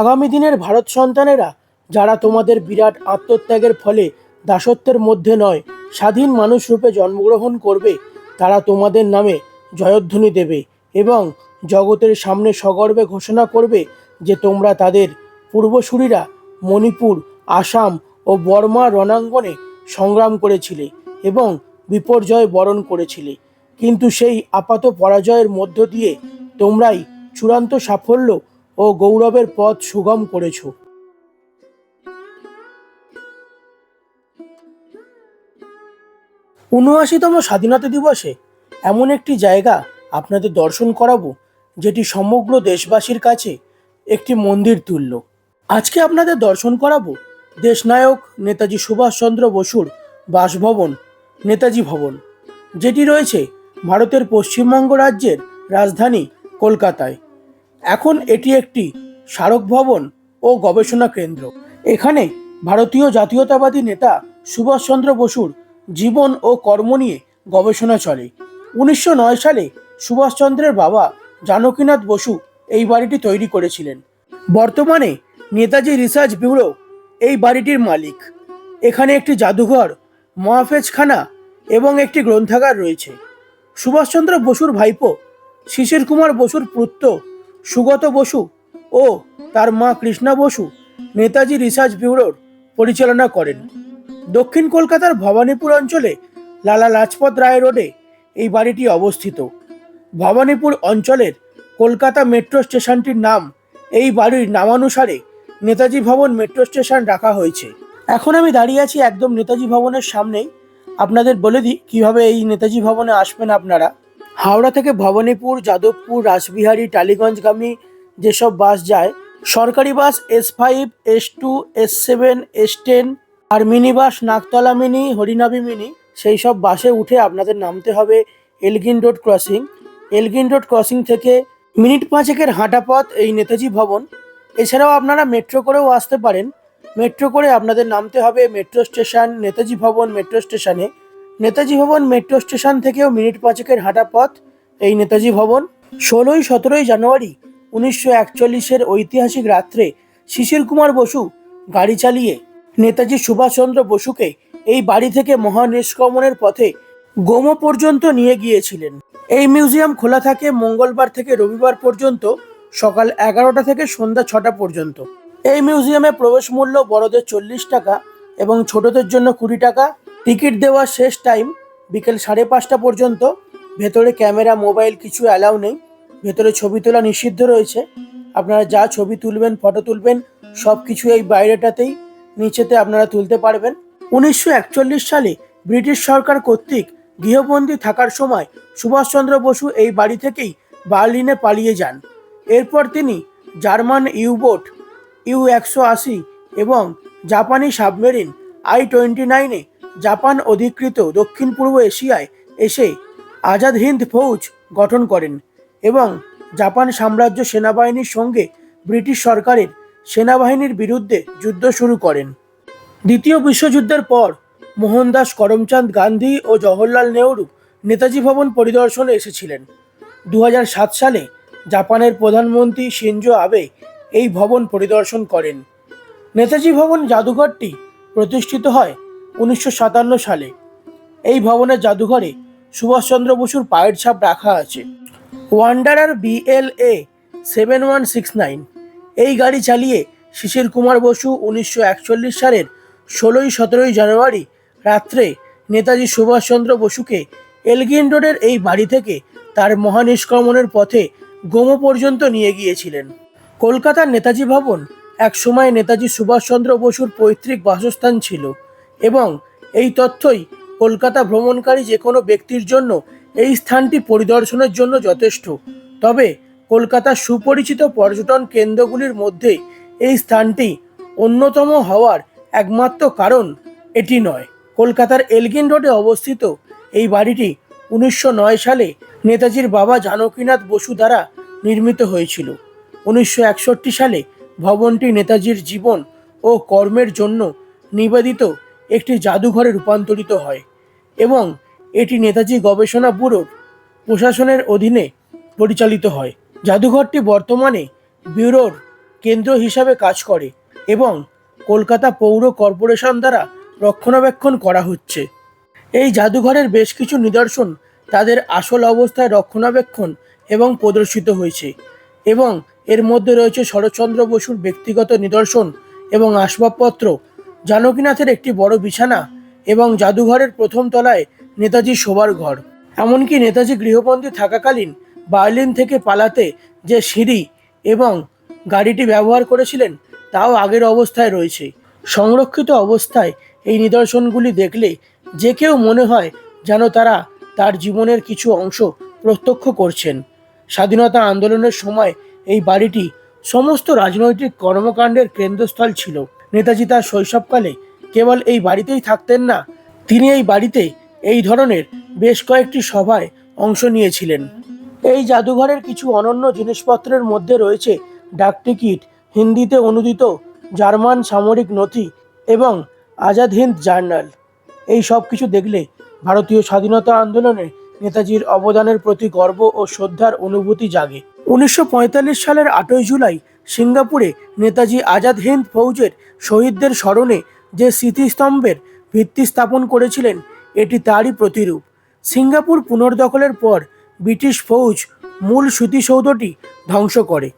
আগামী দিনের ভারত সন্তানেরা, যারা তোমাদের বিরাট আত্মত্যাগের ফলে দাসত্বের মধ্যে নয়, স্বাধীন মানুষ রূপে জন্মগ্রহণ করবে, তারা তোমাদের নামে জয়ধ্বনি দেবে এবং জগতের সামনে সগর্বে ঘোষণা করবে যে তোমরা তাদের পূর্বসূরীরা মণিপুর, আসাম ও বর্মা রণাঙ্গনে সংগ্রাম করেছিলে এবং বিপর্যয় বরণ করেছিলে। কিন্তু সেই আপাত পরাজয়ের মধ্য দিয়ে তোমরাই চূড়ান্ত সাফল্য ও গৌরবের পথ সুগম করেছ। উনআশিতম স্বাধীনতা দিবসে এমন একটি জায়গা আপনাদের দর্শন করাবো, যেটি সমগ্র দেশবাসীর কাছে একটি মন্দির তুল্য। আজকে আপনাদের দর্শন করাবো দেশনায়ক নেতাজি সুভাষচন্দ্র বসুর বাসভবন, নেতাজি ভবন, যেটি রয়েছে ভারতের পশ্চিমবঙ্গ রাজ্যের রাজধানী কলকাতায়। এখন এটি একটি স্মারক ভবন ও গবেষণা কেন্দ্র। এখানে ভারতীয় জাতীয়তাবাদী নেতা সুভাষচন্দ্র বসুর জীবন ও কর্ম নিয়ে গবেষণা চলে। উনিশশো নয় সালে সুভাষচন্দ্রের বাবা জানকীনাথ বসু এই বাড়িটি তৈরি করেছিলেন। বর্তমানে নেতাজি রিসার্চ ব্যুরো এই বাড়িটির মালিক। এখানে একটি জাদুঘর, মহাফেজখানা এবং একটি গ্রন্থাগার রয়েছে। সুভাষচন্দ্র বসুর ভাইপো শিশির কুমার বসুর পুত্র সুগত বসু ও তার মা কৃষ্ণা বসু নেতাজি রিসার্চ ব্যুরোর পরিচালনা করেন। দক্ষিণ কলকাতার ভবানীপুর অঞ্চলে লালা লাজপত রায় রোডে এই বাড়িটি অবস্থিত। ভবানীপুর অঞ্চলের কলকাতা মেট্রো স্টেশনটির নাম এই বাড়ির নামানুসারে নেতাজি ভবন মেট্রো স্টেশন রাখা হয়েছে। এখন আমি দাঁড়িয়ে আছি একদম নেতাজি ভবনের সামনেই। আপনাদের বলে দিই কীভাবে এই নেতাজি ভবনে আসবেন আপনারা। হাওড়া থেকে ভবানীপুর, যাদবপুর, রাসবিহারী, টালিগঞ্জগামী যেসব বাস যায়, সরকারি bus S five S two S seven S ten আর mini bus Nagtala mini Harinabhi mini সেই সব বাসে উঠে আপনাদের নামতে হবে Elgin road crossing. Elgin road crossing থেকে মিনিট পাঁচেকের হাঁটা পথ এই নেতাজি ভবন। এছাড়াও আপনারা মেট্রো করেও আসতে পারেন। মেট্রো করে আপনাদের নামতে হবে metro station, Netaji Bhavan metro স্টেশনে। নেতাজি ভবন মেট্রো স্টেশন থেকেও মিনিট পাঁচেকের হাঁটা পথ এই নেতাজি ভবন। ষোলোই সতেরোই জানুয়ারি উনিশশো একচল্লিশের ঐতিহাসিক রাত্রে শিশির কুমার বসু গাড়ি চালিয়ে নেতাজি সুভাষচন্দ্র বসুকে এই বাড়ি থেকে মহানিষ্ক্রমণের পথে গোমো পর্যন্ত নিয়ে গিয়েছিলেন। এই মিউজিয়াম খোলা থাকে মঙ্গলবার থেকে রবিবার পর্যন্ত সকাল এগারোটা থেকে সন্ধ্যা ছটা পর্যন্ত। এই মিউজিয়ামে প্রবেশ মূল্য বড়দের চল্লিশ টাকা এবং ছোটদের জন্য কুড়ি টাকা টিকিট দেওয়ার শেষ টাইম বিকেল সাড়ে পাঁচটা পর্যন্ত। ভেতরে ক্যামেরা, মোবাইল কিছু অ্যালাউ নেই। ভেতরে ছবি তোলা নিষিদ্ধ রয়েছে। আপনারা যা ছবি তুলবেন ফটো তুলবেন সব কিছু এই বাইরেটাতেই, নিচেতে আপনারা তুলতে পারবেন। উনিশশো একচল্লিশ সালে ব্রিটিশ সরকার কর্তৃক গৃহবন্দী থাকার সময় সুভাষচন্দ্র বসু এই বাড়ি থেকেই বার্লিনে পালিয়ে যান। এরপর তিনি জার্মান ইউবোট, ইউ একশো আশি এবং জাপানি সাবমেরিন আই টোয়েন্টি নাইনে জাপান অধিকৃত দক্ষিণ পূর্ব এশিয়ায় এসে আজাদ হিন্দ ফৌজ গঠন করেন এবং জাপান সাম্রাজ্য সেনাবাহিনীর সঙ্গে ব্রিটিশ সরকারের সেনাবাহিনীর বিরুদ্ধে যুদ্ধ শুরু করেন। দ্বিতীয় বিশ্বযুদ্ধের পর মোহনদাস করমচাঁদ গান্ধী ও জওহরলাল নেহরু নেতাজি ভবন পরিদর্শনে এসেছিলেন। দু সালে জাপানের প্রধানমন্ত্রী শিনজো আবে এই ভবন পরিদর্শন করেন। নেতাজি ভবন জাদুঘরটি প্রতিষ্ঠিত হয় উনিশশো সাতান্ন সালে। এই ভবনের জাদুঘরে সুভাষচন্দ্র বসুর পায়ের ছাপ রাখা আছে। Wanderer BLA seven one six nine. এই গাড়ি চালিয়ে শিশির কুমার বসু উনিশশো একচল্লিশ সালের ষোলোই সতেরোই জানুয়ারি রাত্রে নেতাজি সুভাষচন্দ্র বসুকে এলগিন রোডের এই বাড়ি থেকে তার মহানিষ্ক্রমণের পথে গোমো পর্যন্ত নিয়ে গিয়েছিলেন। কলকাতার নেতাজি ভবন এক সময় নেতাজি সুভাষচন্দ্র বসুর পৈতৃক বাসস্থান ছিল। এবং এই তথ্যই কলকাতা ভ্রমণকারী যে কোনো ব্যক্তির জন্য এই স্থানটি পরিদর্শনের জন্য যথেষ্ট। তবে কলকাতার সুপরিচিত পর্যটন কেন্দ্রগুলির মধ্যে এই স্থানটি অন্যতম হওয়ার একমাত্র কারণ এটি নয়। কলকাতার এলগিন রোডে অবস্থিত এই বাড়িটি উনিশশো নয় সালে নেতাজির বাবা জানকীনাথ বসু দ্বারা নির্মিত হয়েছিল। উনিশশো একষট্টি সালে ভবনটি নেতাজির জীবন ও কর্মের জন্য নিবেদিত একটি জাদুঘরে রূপান্তরিত হয় এবং এটি নেতাজি গবেষণা ব্যুরোর প্রশাসনের অধীনে পরিচালিত হয়। জাদুঘরটি বর্তমানে ব্যুরোর কেন্দ্র হিসাবে কাজ করে এবং কলকাতা পৌর কর্পোরেশন দ্বারা রক্ষণাবেক্ষণ করা হচ্ছে। এই জাদুঘরের বেশ কিছু নিদর্শন তাদের আসল অবস্থায় রক্ষণাবেক্ষণ এবং প্রদর্শিত হয়েছে এবং এর মধ্যে রয়েছে শরৎচন্দ্র বসুর ব্যক্তিগত নিদর্শন এবং আসবাবপত্র জানকীনাথের একটি বড় বিছানা এবং জাদুঘরের প্রথম তলায় নেতাজি শোবার ঘর। এমনকি নেতাজি গৃহবন্দী থাকাকালীন বার্লিন থেকে পালাতে যে সিঁড়ি এবং গাড়িটি ব্যবহার করেছিলেন, তাও আগের অবস্থায় রয়েছে। সংরক্ষিত অবস্থায় এই নিদর্শনগুলি দেখলে যে কেউ মনে হয় যেন তারা তার জীবনের কিছু অংশ প্রত্যক্ষ করছেন। স্বাধীনতা আন্দোলনের সময় এই বাড়িটি সমস্ত রাজনৈতিক কর্মকাণ্ডের কেন্দ্রস্থল ছিল। নেতাজি তার শৈশবকালে কেবল এই বাড়িতেই থাকতেন না, তিনি এই বাড়িতে এই ধরনের বেশ কয়েকটি সভায় অংশ নিয়েছিলেন। এই জাদুঘরের কিছু অনন্য জিনিসপত্রের মধ্যে রয়েছে ডাকটিকিট, হিন্দিতে অনুদিত জার্মান সামরিক নথি এবং আজাদ হিন্দ জার্নাল। এই সব কিছু দেখলে ভারতীয় স্বাধীনতা আন্দোলনে নেতাজির অবদানের প্রতি গর্ব ও শ্রদ্ধার অনুভূতি জাগে। উনিশশো পঁয়তাল্লিশ সালের আটই জুলাই সিঙ্গাপুরে নেতাজি আজাদ হিন্দ ফৌজের শহীদদের স্মরণে যে স্মৃতিস্তম্ভের ভিত্তি স্থাপন করেছিলেন, এটি তারই প্রতিরূপ। সিঙ্গাপুর পুনর্দখলের পর ব্রিটিশ ফৌজ মূল স্মৃতিসৌধটি ধ্বংস করে।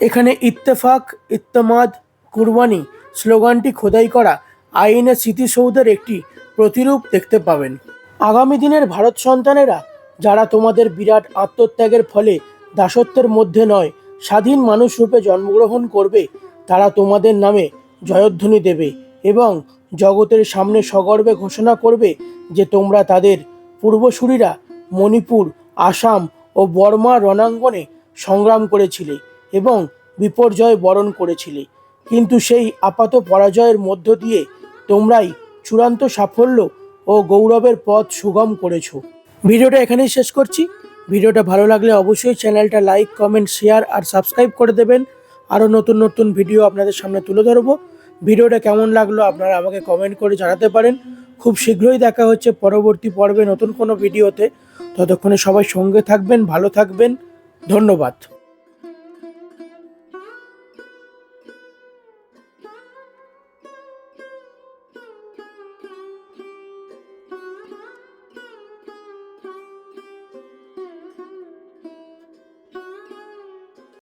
এখানে ইত্তেফাক, ইত্তেমাদ, কুরবানি স্লোগানটি খোদাই করা আইনের স্মৃতিসৌধের একটি প্রতিরূপ দেখতে পাবেন। আগামী দিনের ভারত সন্তানেরা, যারা তোমাদের বিরাট আত্মত্যাগের ফলে দাসত্বের মধ্যে নয় স্বাধীন মানুষ রূপে জন্মগ্রহণ করবে, তারা তোমাদের নামে জয়ধ্বনি দেবে এবং জগতের সামনে সগর্বে ঘোষণা করবে যে তোমরা তাদের পূর্বসূরীরা মণিপুর, আসাম ও বর্মা রণাঙ্গনে সংগ্রাম করেছিলে এবং বিপর্যয় বরণ করেছিলে। কিন্তু সেই আপাত পরাজয়ের মধ্য দিয়ে তোমরাই চূড়ান্ত সাফল্য ও গৌরবের পথ সুগম করেছ। ভিডিওটা এখানেই শেষ করছি। ভিডিওটা ভালো লাগলে অবশ্যই চ্যানেলটা লাইক, কমেন্ট, শেয়ার আর সাবস্ক্রাইব করে দেবেন। আরও নতুন নতুন ভিডিও আপনাদের সামনে তুলে ধরবো। ভিডিওটা কেমন লাগল আপনারা আমাকে কমেন্ট করে জানাতে পারেন। খুব শীঘ্রই দেখা হচ্ছে পরবর্তী পর্বে নতুন কোনো ভিডিওতে। ততক্ষণে সবাই সঙ্গে থাকবেন, ভালো থাকবেন। ধন্যবাদ।